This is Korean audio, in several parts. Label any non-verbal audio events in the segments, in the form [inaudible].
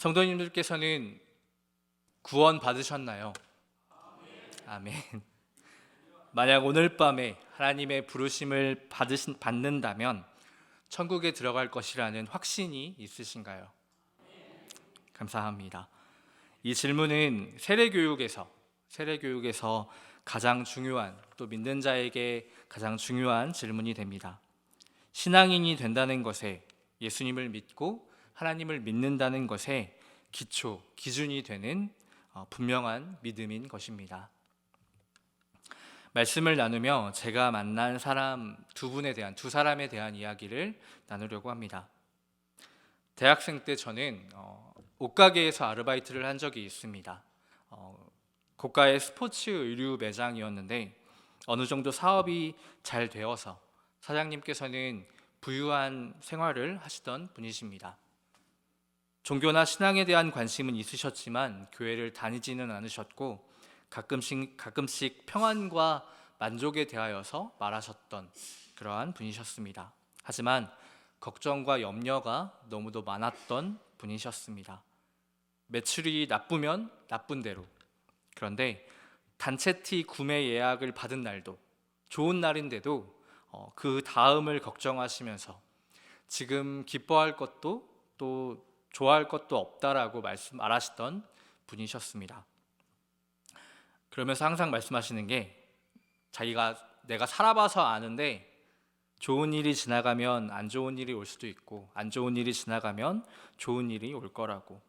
성도님들께서는 구원 받으셨나요? 아멘. 만약 오늘 밤에 하나님의 부르심을 받으신 받는다면 천국에 들어갈 것이라는 확신이 있으신가요? 감사합니다. 이 질문은 세례 교육에서 세례 교육에서 가장 중요한 또 믿는 자에게 가장 중요한 질문이 됩니다. 신앙인이 된다는 것에 예수님을 믿고 하나님을 믿는다는 것에 기초, 기준이 되는 어, 분명한 믿음인 것입니다. 말씀을 나누며 제가 만난 사람 두 분에 대한 두 사람에 대한 이야기를 나누려고 합니다. 대학생 때 저는 어, 옷가게에서 아르바이트를 한 적이 있습니다. 어, 고가의 스포츠 의류 매장이었는데 어느 정도 사업이 잘 되어서 사장님께서는 부유한 생활을 하시던 분이십니다. 종교나 신앙에 대한 관심은 있으셨지만 교회를 다니지는 않으셨고 가끔씩 가끔씩 평안과 만족에 대하여서 말하셨던 그러한 분이셨습니다. 하지만 걱정과 염려가 너무도 많았던 분이셨습니다. 매출이 나쁘면 나쁜 대로 그런데 단체 티 구매 예약을 받은 날도 좋은 날인데도 어, 그 다음을 걱정하시면서 지금 기뻐할 것도 또 좋아할 것도 없다라고 말씀 말하시던 분이셨습니다. 그러면서 항상 말씀하시는 게 자기가 내가 살아봐서 아는데 좋은 일이 지나가면 안 좋은 일이 올 수도 있고 안 좋은 일이 지나가면 좋은 일이 올 거라고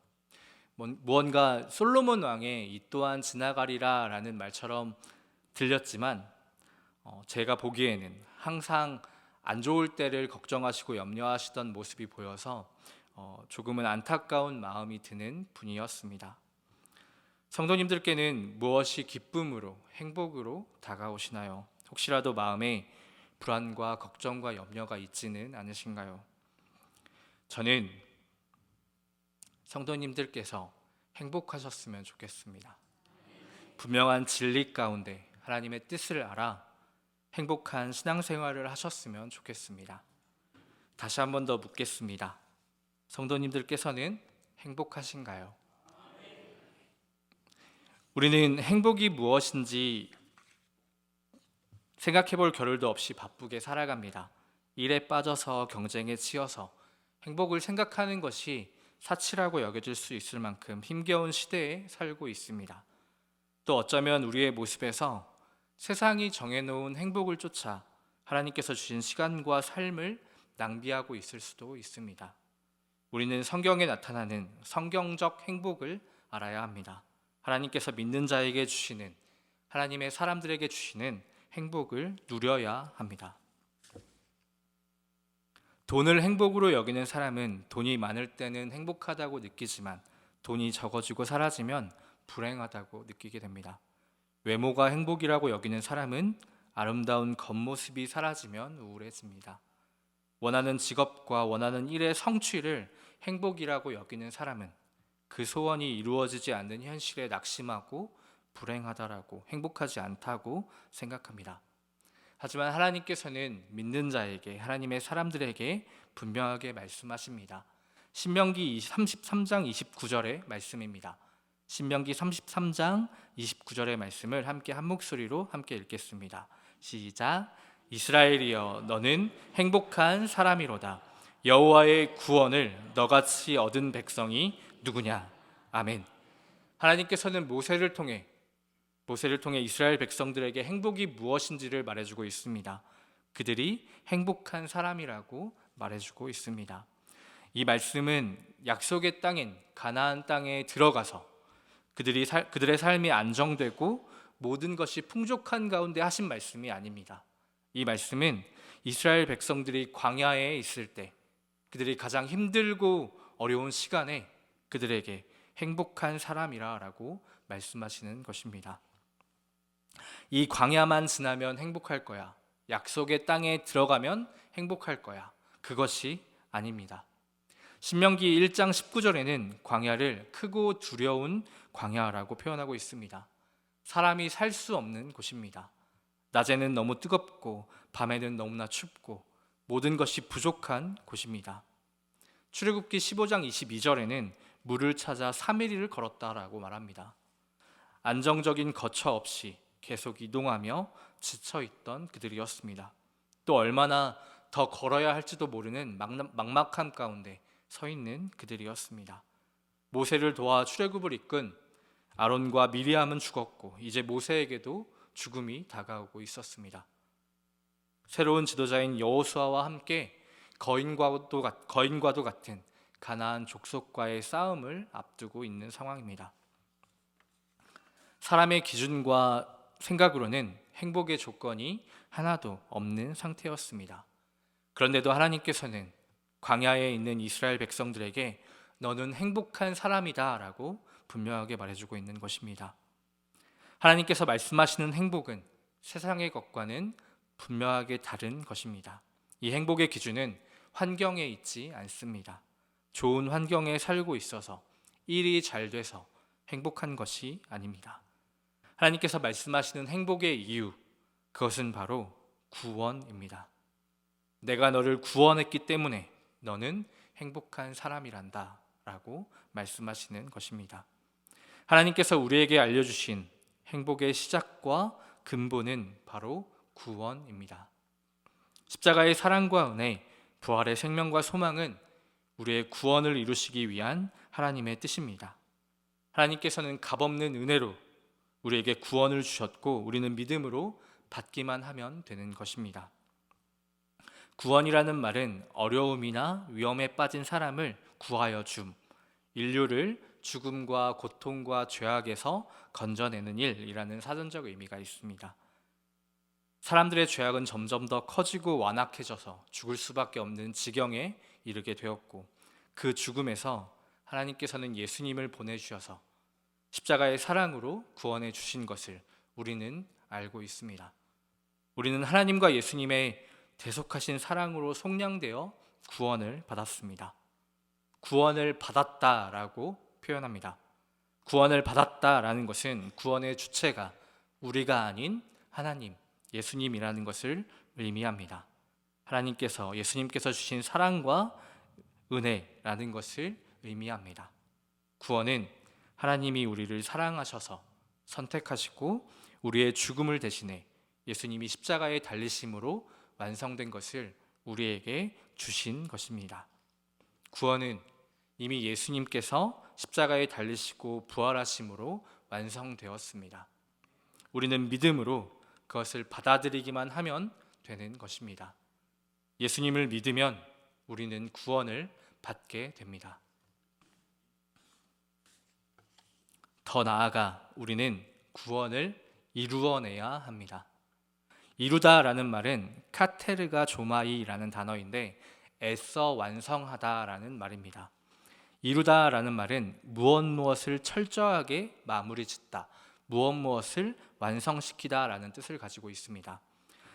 뭔- 무언가 솔로몬 왕의 이 또한 지나가리라라는 말처럼 들렸지만 어, 제가 보기에는 항상 안 좋을 때를 걱정하시고 염려하시던 모습이 보여서 어, 조금은 안타까운 마음이 드는 분이었습니다. 성도님들께는 무엇이 기쁨으로 행복으로 다가오시나요? 혹시라도 마음에 불안과 걱정과 염려가 있지는 않으신가요? 저는 성도님들께서 행복하셨으면 좋겠습니다. 분명한 진리 가운데 하나님의 뜻을 알아 행복한 신앙생활을 하셨으면 좋겠습니다. 다시 한 번 더 묻겠습니다. 성도님들께서는 행복하신가요? 우리는 행복이 무엇인지 생각해 볼 겨를도 없이 바쁘게 살아갑니다. 일에 빠져서 경쟁에 치여서 행복을 생각하는 것이 사치라고 여겨질 수 있을 만큼 힘겨운 시대에 살고 있습니다. 또 어쩌면 우리의 모습에서 세상이 정해놓은 행복을 쫓아 하나님께서 주신 시간과 삶을 낭비하고 있을 수도 있습니다. 우리는 성경에 나타나는 성경적 행복을 알아야 합니다. 하나님께서 믿는 자에게 주시는 하나님의 사람들에게 주시는 행복을 누려야 합니다. 돈을 행복으로 여기는 사람은 돈이 많을 때는 행복하다고 느끼지만 돈이 적어지고 사라지면 불행하다고 느끼게 됩니다. 외모가 행복이라고 여기는 사람은 아름다운 겉모습이 사라지면 우울해집니다. 원하는 직업과 원하는 일의 성취를 행복이라고 여기는 사람은 그 소원이 이루어지지 않는 현실에 낙심하고 불행하다라고 행복하지 않다고 생각합니다. 하지만 하나님께서는 믿는 자에게 하나님의 사람들에게 분명하게 말씀하십니다. 신명기 33장 29절의 말씀입니다. 신명기 33장 29절의 말씀을 함께 한 목소리로 함께 읽겠습니다. 시작. 이스라엘이여 너는 행복한 사람이로다. 여호와의 구원을 너같이 얻은 백성이 누구냐? 아멘. 하나님께서는 모세를 통해 모세를 통해 이스라엘 백성들에게 행복이 무엇인지를 말해주고 있습니다. 그들이 행복한 사람이라고 말해주고 있습니다. 이 말씀은 약속의 땅인 가나안 땅에 들어가서 그들이 살, 그들의 삶이 안정되고 모든 것이 풍족한 가운데 하신 말씀이 아닙니다. 이 말씀은 이스라엘 백성들이 광야에 있을 때 그들이 가장 힘들고 어려운 시간에 그들에게 행복한 사람이라라고 말씀하시는 것입니다. 이 광야만 지나면 행복할 거야. 약속의 땅에 들어가면 행복할 거야. 그것이 아닙니다. 신명기 1장 19절에는 광야를 크고 두려운 광야라고 표현하고 있습니다. 사람이 살 수 없는 곳입니다. 낮에는 너무 뜨겁고 밤에는 너무나 춥고 모든 것이 부족한 곳입니다. 출애굽기 15장 22절에는 물을 찾아 3일을 걸었다라고 말합니다. 안정적인 거처 없이 계속 이동하며 지쳐 있던 그들이었습니다. 또 얼마나 더 걸어야 할지도 모르는 막- 막막함 가운데 서 있는 그들이었습니다. 모세를 도와 출애굽을 이끈 아론과 미리암은 죽었고 이제 모세에게도 죽음이 다가오고 있었습니다. 새로운 지도자인 여호수아와 함께 거인과도, 같- 거인과도 같은 가나안 족속과의 싸움을 앞두고 있는 상황입니다. 사람의 기준과 생각으로는 행복의 조건이 하나도 없는 상태였습니다. 그런데도 하나님께서는 광야에 있는 이스라엘 백성들에게 너는 행복한 사람이다라고 분명하게 말해주고 있는 것입니다. 하나님께서 말씀하시는 행복은 세상의 것과는 분명하게 다른 것입니다. 이 행복의 기준은 환경에 있지 않습니다. 좋은 환경에 살고 있어서 일이 잘 돼서 행복한 것이 아닙니다. 하나님께서 말씀하시는 행복의 이유, 그것은 바로 구원입니다. 내가 너를 구원했기 때문에 너는 행복한 사람이란다. 라고 말씀하시는 것입니다. 하나님께서 우리에게 알려주신 행복의 시작과 근본은 바로 구원입니다. 십자가의 사랑과 은혜, 부활의 생명과 소망은 우리의 구원을 이루시기 위한 하나님의 뜻입니다. 하나님께서는 값없는 은혜로 우리에게 구원을 주셨고 우리는 믿음으로 받기만 하면 되는 것입니다. 구원이라는 말은 어려움이나 위험에 빠진 사람을 구하여 줌, 인류를 죽음과 고통과 죄악에서 건져내는 일이라는 사전적 의미가 있습니다. 사람들의 죄악은 점점 더 커지고 완악해져서 죽을 수밖에 없는 지경에 이르게 되었고 그 죽음에서 하나님께서는 예수님을 보내주셔서 십자가의 사랑으로 구원해 주신 것을 우리는 알고 있습니다. 우리는 하나님과 예수님의 대속하신 사랑으로 속량되어 구원을 받았습니다. 구원을 받았다라고 표현합니다. 구원을 받았다라는 것은 구원의 주체가 우리가 아닌 하나님, 예수님이라는 것을 의미합니다. 하나님께서 예수님께서 주신 사랑과 은혜라는 것을 의미합니다. 구원은 하나님이 우리를 사랑하셔서 선택하시고 우리의 죽음을 대신해 예수님이 십자가에 달리심으로 완성된 것을 우리에게 주신 것입니다. 구원은 이미 예수님께서 십자가에 달리시고 부활하심으로 완성되었습니다. 우리는 믿음으로 그것을 받아들이기만 하면 되는 것입니다. 예수님을 믿으면 우리는 구원을 받게 됩니다. 더 나아가 우리는 구원을 이루어내야 합니다. 이루다라는 말은 카테르가 조마이라는 단어인데 애써 완성하다라는 말입니다. 이루다라는 말은 무엇 무엇을 철저하게 마무리 짓다, 무엇 무엇을 완성시키다라는 뜻을 가지고 있습니다.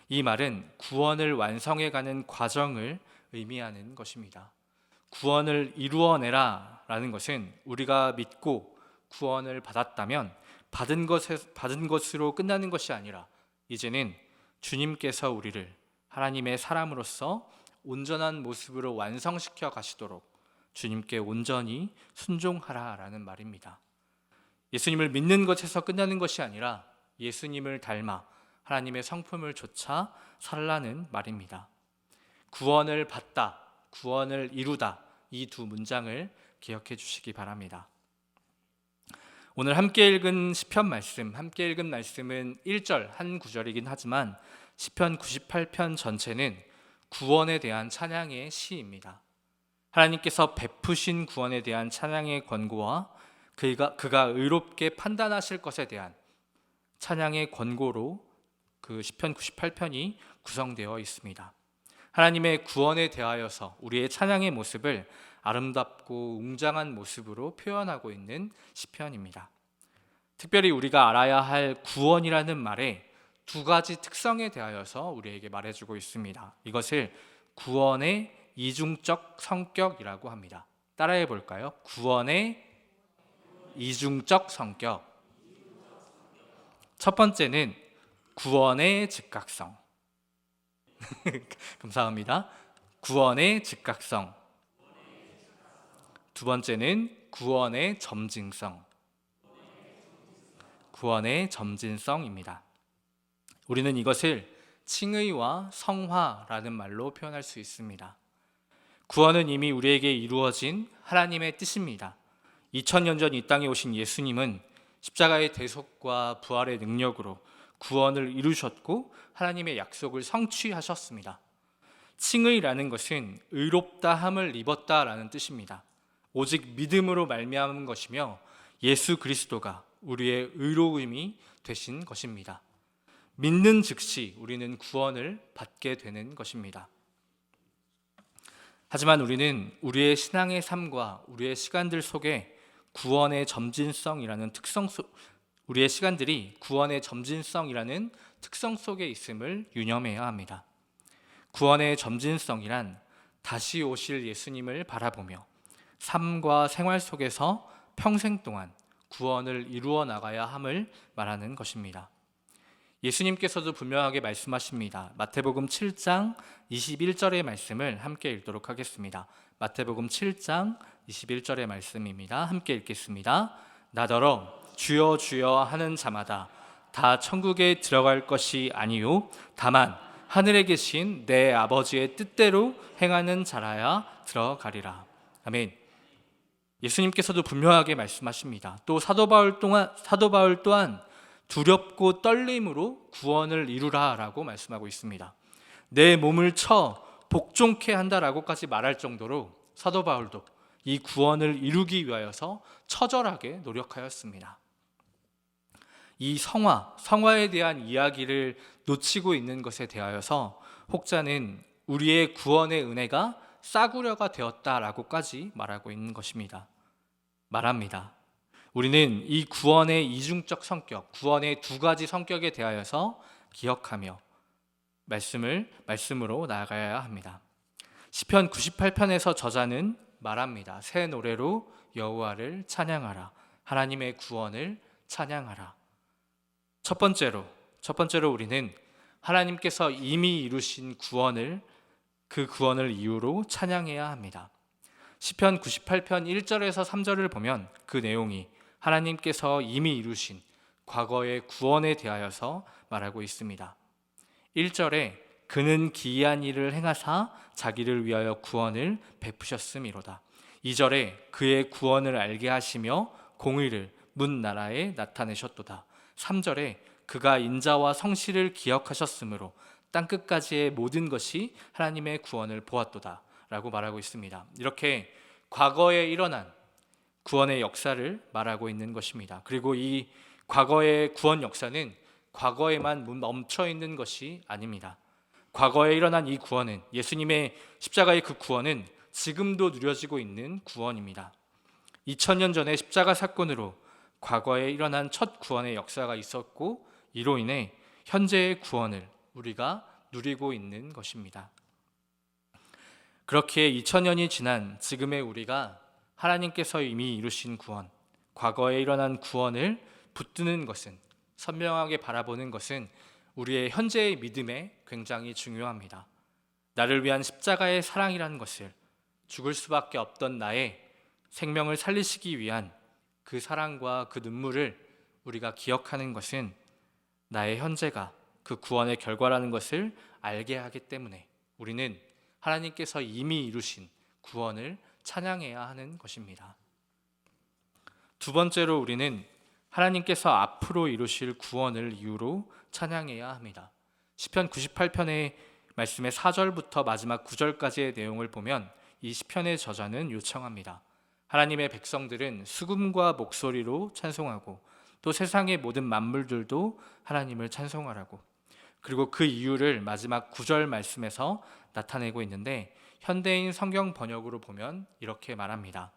이 말은 구원을 완성해가는 과정을 의미하는 것입니다. 구원을 이루어내라 라는 것은 우리가 믿고 구원을 받았다면 받은 것에 받은 것으로 끝나는 것이 아니라 이제는 주님께서 우리를 하나님의 사람으로서 온전한 모습으로 완성시켜 가시도록 주님께 온전히 순종하라라는 말입니다. 예수님을 믿는 것에서 끝나는 것이 아니라 예수님을 닮아 하나님의 성품을 좇아 살라는 말입니다. 구원을 받다, 구원을 이루다 이 두 문장을 기억해 주시기 바랍니다. 오늘 함께 읽은 시편 말씀, 함께 읽은 말씀은 1절 한 구절이긴 하지만 시편 98편 전체는 구원에 대한 찬양의 시입니다. 하나님께서 베푸신 구원에 대한 찬양의 권고와 그가 그가 의롭게 판단하실 것에 대한 찬양의 권고로 그 시편 98편이 구성되어 있습니다. 하나님의 구원에 대하여서 우리의 찬양의 모습을 아름답고 웅장한 모습으로 표현하고 있는 시편입니다. 특별히 우리가 알아야 할 구원이라는 말에 두 가지 특성에 대하여서 우리에게 말해주고 있습니다. 이것을 구원의 이중적 성격이라고 합니다. 따라해 볼까요? 구원의 이중적 성격. 첫 번째는 구원의 즉각성. [laughs] 감사합니다. 구원의 즉각성. 두 번째는 구원의 점진성. 구원의 점진성입니다. 우리는 이것을 칭의와 성화라는 말로 표현할 수 있습니다. 구원은 이미 우리에게 이루어진 하나님의 뜻입니다. 2000년 전 이 땅에 오신 예수님은 십자가의 대속과 부활의 능력으로 구원을 이루셨고 하나님의 약속을 성취하셨습니다. 칭의라는 것은 의롭다 함을 입었다라는 뜻입니다. 오직 믿음으로 말미암은 것이며 예수 그리스도가 우리의 의로움이 되신 것입니다. 믿는 즉시 우리는 구원을 받게 되는 것입니다. 하지만 우리는 우리의 신앙의 삶과 우리의 시간들 속에 구원의 점진성이라는 특성 속 우리의 시간들이 구원의 점진성이라는 특성 속에 있음을 유념해야 합니다. 구원의 점진성이란 다시 오실 예수님을 바라보며 삶과 생활 속에서 평생 동안 구원을 이루어 나가야 함을 말하는 것입니다. 예수님께서도 분명하게 말씀하십니다. 마태복음 7장 21절의 말씀을 함께 읽도록 하겠습니다. 마태복음 7장 21절의 말씀입니다. 함께 읽겠습니다. 나더러 주여 주여 하는 자마다 다 천국에 들어갈 것이 아니요 다만 하늘에 계신 내 아버지의 뜻대로 행하는 자라야 들어가리라. 아멘. 예수님께서도 분명하게 말씀하십니다. 또 사도 바울 동안 사도 바울 또한 두렵고 떨림으로 구원을 이루라라고 말씀하고 있습니다. 내 몸을 쳐 복종케 한다라고까지 말할 정도로 사도 바울도 이 구원을 이루기 위하여서 처절하게 노력하였습니다. 이 성화, 성화에 대한 이야기를 놓치고 있는 것에 대하여서 혹자는 우리의 구원의 은혜가 싸구려가 되었다라고까지 말하고 있는 것입니다. 말합니다. 우리는 이 구원의 이중적 성격, 구원의 두 가지 성격에 대하여서 기억하며 말씀을 말씀으로 나아가야 합니다. 시편 98편에서 저자는 말합니다. 새 노래로 여호와를 찬양하라. 하나님의 구원을 찬양하라. 첫 번째로 첫 번째로 우리는 하나님께서 이미 이루신 구원을 그 구원을 이유로 찬양해야 합니다. 시편 98편 1절에서 3절을 보면 그 내용이 하나님께서 이미 이루신 과거의 구원에 대하여서 말하고 있습니다. 1절에 그는 기이한 일을 행하사 자기를 위하여 구원을 베푸셨음이로다. 2절에 그의 구원을 알게 하시며 공의를 문 나라에 나타내셨도다. 3절에 그가 인자와 성실을 기억하셨으므로 땅 끝까지의 모든 것이 하나님의 구원을 보았도다라고 말하고 있습니다. 이렇게 과거에 일어난 구원의 역사를 말하고 있는 것입니다. 그리고 이 과거의 구원 역사는 과거에만 멈춰 있는 것이 아닙니다. 과거에 일어난 이 구원은 예수님의 십자가의 그 구원은 지금도 누려지고 있는 구원입니다. 2000년 전에 십자가 사건으로 과거에 일어난 첫 구원의 역사가 있었고 이로 인해 현재의 구원을 우리가 누리고 있는 것입니다. 그렇게 2000년이 지난 지금의 우리가 하나님께서 이미 이루신 구원, 과거에 일어난 구원을 붙드는 것은 선명하게 바라보는 것은 우리의 현재의 믿음에 굉장히 중요합니다. 나를 위한 십자가의 사랑이라는 것을 죽을 수밖에 없던 나의 생명을 살리시기 위한 그 사랑과 그 눈물을 우리가 기억하는 것은 나의 현재가 그 구원의 결과라는 것을 알게 하기 때문에 우리는 하나님께서 이미 이루신 구원을 찬양해야 하는 것입니다. 두 번째로 우리는 하나님께서 앞으로 이루실 구원을 이유로 찬양해야 합니다. 시편 98편의 말씀의 4절부터 마지막 9절까지의 내용을 보면 이 시편의 저자는 요청합니다. 하나님의 백성들은 수금과 목소리로 찬송하고 또 세상의 모든 만물들도 하나님을 찬송하라고. 그리고 그 이유를 마지막 9절 말씀에서 나타내고 있는데 현대인 성경 번역으로 보면 이렇게 말합니다.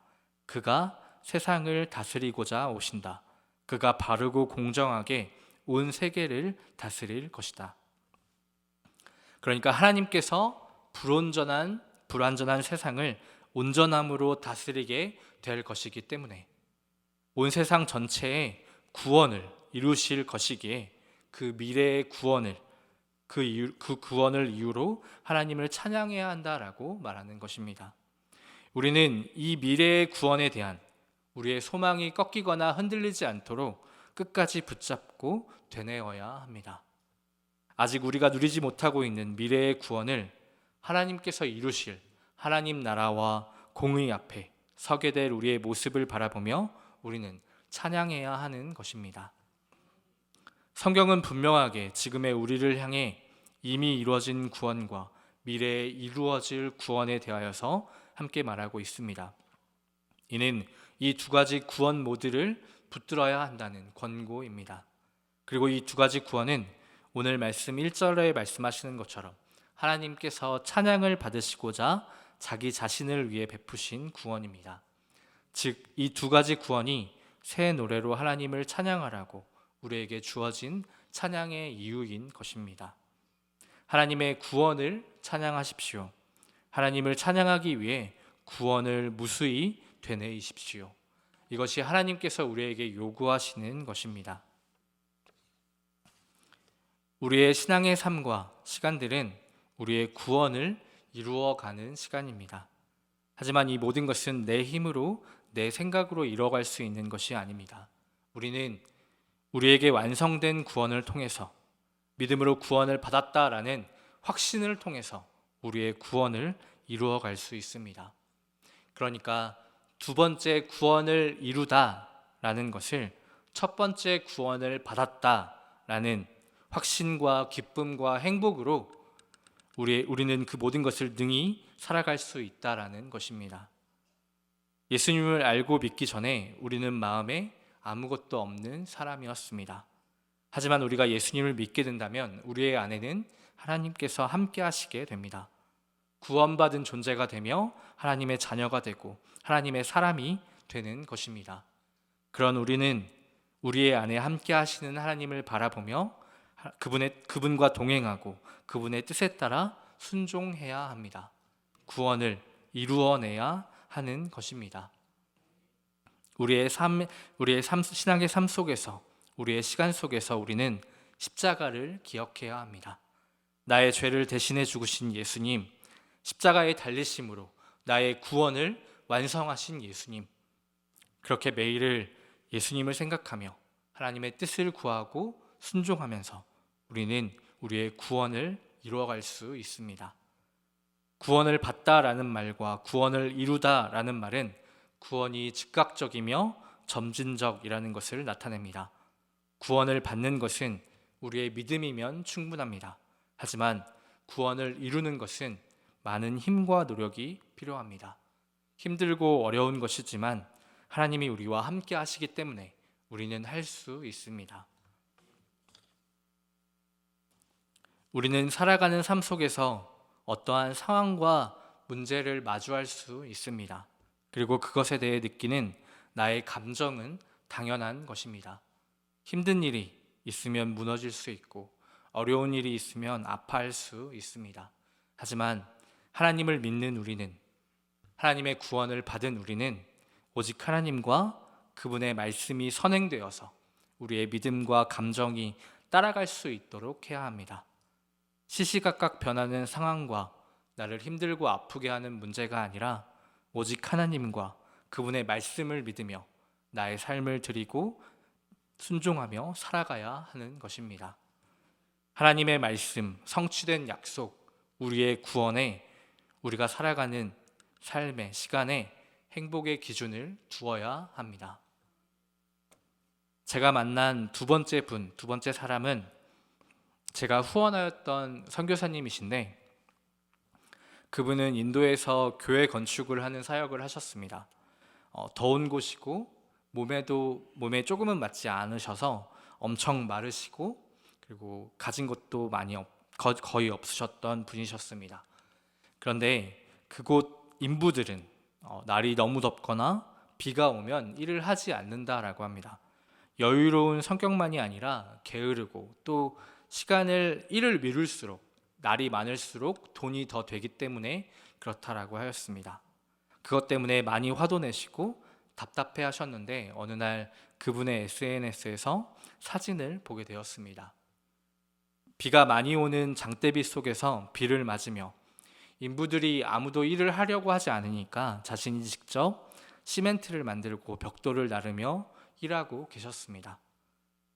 그가 세상을 다스리고자 오신다. 그가 바르고 공정하게 온 세계를 다스릴 것이다. 그러니까 하나님께서 불온전한 불완전한 세상을 온전함으로 다스리게 될 것이기 때문에 온 세상 전체의 구원을 이루실 것이기에 그 미래의 구원을 그, 이유, 그 구원을 이유로 하나님을 찬양해야 한다라고 말하는 것입니다. 우리는 이 미래의 구원에 대한 우리의 소망이 꺾이거나 흔들리지 않도록 끝까지 붙잡고 되뇌어야 합니다. 아직 우리가 누리지 못하고 있는 미래의 구원을 하나님께서 이루실 하나님 나라와 공의 앞에 서게 될 우리의 모습을 바라보며 우리는 찬양해야 하는 것입니다. 성경은 분명하게 지금의 우리를 향해 이미 이루어진 구원과 미래에 이루어질 구원에 대하여서 함께 말하고 있습니다. 이는 이 두 가지 구원 모두를 붙들어야 한다는 권고입니다. 그리고 이 두 가지 구원은 오늘 말씀 1절에 말씀하시는 것처럼 하나님께서 찬양을 받으시고자 자기 자신을 위해 베푸신 구원입니다. 즉, 이 두 가지 구원이 새 노래로 하나님을 찬양하라고 우리에게 주어진 찬양의 이유인 것입니다. 하나님의 구원을 찬양하십시오. 하나님을 찬양하기 위해 구원을 무수히 되뇌이십시오. 이것이 하나님께서 우리에게 요구하시는 것입니다. 우리의 신앙의 삶과 시간들은 우리의 구원을 이루어가는 시간입니다. 하지만 이 모든 것은 내 힘으로 내 생각으로 이뤄갈 수 있는 것이 아닙니다. 우리는 우리에게 완성된 구원을 통해서 믿음으로 구원을 받았다라는 확신을 통해서 우리의 구원을 이루어 갈 수 있습니다. 그러니까 두 번째 구원을 이루다라는 것을 첫 번째 구원을 받았다라는 확신과 기쁨과 행복으로 우리 우리는 그 모든 것을 능히 살아갈 수 있다라는 것입니다. 예수님을 알고 믿기 전에 우리는 마음에 아무것도 없는 사람이었습니다. 하지만 우리가 예수님을 믿게 된다면 우리의 안에는 하나님께서 함께 하시게 됩니다. 구원받은 존재가 되며 하나님의 자녀가 되고 하나님의 사람이 되는 것입니다. 그런 우리는 우리의 안에 함께 하시는 하나님을 바라보며 그분의 그분과 동행하고 그분의 뜻에 따라 순종해야 합니다. 구원을 이루어내야 하는 것입니다. 우리의 삶, 우리의 삶, 신앙의 삶 속에서, 우리의 시간 속에서 우리는 십자가를 기억해야 합니다. 나의 죄를 대신해 죽으신 예수님, 십자가의 달리심으로 나의 구원을 완성하신 예수님. 그렇게 매일을 예수님을 생각하며 하나님의 뜻을 구하고 순종하면서 우리는 우리의 구원을 이루어갈 수 있습니다. 구원을 받다라는 말과 구원을 이루다라는 말은 구원이 즉각적이며 점진적이라는 것을 나타냅니다. 구원을 받는 것은 우리의 믿음이면 충분합니다. 하지만 구원을 이루는 것은 많은 힘과 노력이 필요합니다. 힘들고 어려운 것이지만 하나님이 우리와 함께 하시기 때문에 우리는 할 수 있습니다. 우리는 살아가는 삶 속에서 어떠한 상황과 문제를 마주할 수 있습니다. 그리고 그것에 대해 느끼는 나의 감정은 당연한 것입니다. 힘든 일이 있으면 무너질 수 있고 어려운 일이 있으면 아파할 수 있습니다. 하지만 하나님을 믿는 우리는 하나님의 구원을 받은 우리는 오직 하나님과 그분의 말씀이 선행되어서 우리의 믿음과 감정이 따라갈 수 있도록 해야 합니다. 시시각각 변하는 상황과 나를 힘들고 아프게 하는 문제가 아니라 하나님과 그분의 말씀을 믿으며 나의 삶을 드리고 순종하며 살아가야 하는 것입니다. 하나님의 말씀, 성취된 약속, 우리의 구원에 우리가 살아가는 삶의 시간에 행복의 기준을 두어야 합니다. 제가 만난 두 번째 분, 두 번째 사람은 제가 후원하였던 선교사님이신데 그분은 인도에서 교회 건축을 하는 사역을 하셨습니다. 어, 더운 곳이고 몸에도 몸에 조금은 맞지 않으셔서 엄청 마르시고 그리고 가진 것도 많이 없, 거의 없으셨던 분이셨습니다. 그런데 그곳 인부들은 어, 날이 너무 덥거나 비가 오면 일을 하지 않는다라고 합니다. 여유로운 성격만이 아니라 게으르고 또 시간을 일을 미룰수록 날이 많을수록 돈이 더 되기 때문에 그렇다라고 하였습니다. 그것 때문에 많이 화도 내시고 답답해 하셨는데 어느 날 그분의 SNS에서 사진을 보게 되었습니다. 비가 많이 오는 장대비 속에서 비를 맞으며 인부들이 아무도 일을 하려고 하지 않으니까 자신이 직접 시멘트를 만들고 벽돌을 나르며 일하고 계셨습니다.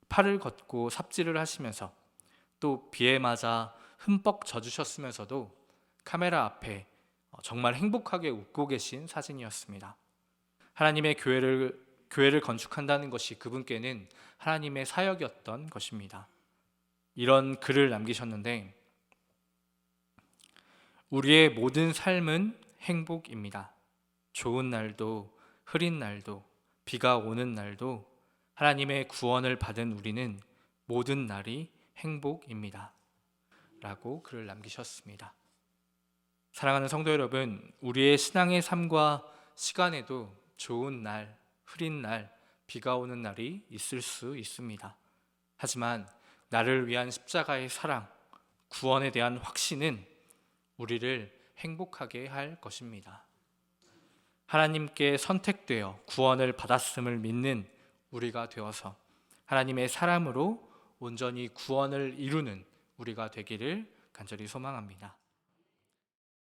팔을 걷고 삽질을 하시면서 또 비에 맞아 흠뻑 젖으셨으면서도 카메라 앞에 어, 정말 행복하게 웃고 계신 사진이었습니다. 하나님의 교회를 교회를 건축한다는 것이 그분께는 하나님의 사역이었던 것입니다. 이런 글을 남기셨는데 우리의 모든 삶은 행복입니다. 좋은 날도 흐린 날도 비가 오는 날도 하나님의 구원을 받은 우리는 모든 날이 행복입니다. 라고 글을 남기셨습니다. 사랑하는 성도 여러분, 우리의 신앙의 삶과 시간에도 좋은 날, 흐린 날, 비가 오는 날이 있을 수 있습니다. 하지만 나를 위한 십자가의 사랑, 구원에 대한 확신은 우리를 행복하게 할 것입니다. 하나님께 선택되어 구원을 받았음을 믿는 우리가 되어서 하나님의 사람으로 온전히 구원을 이루는 우리가 되기를 간절히 소망합니다.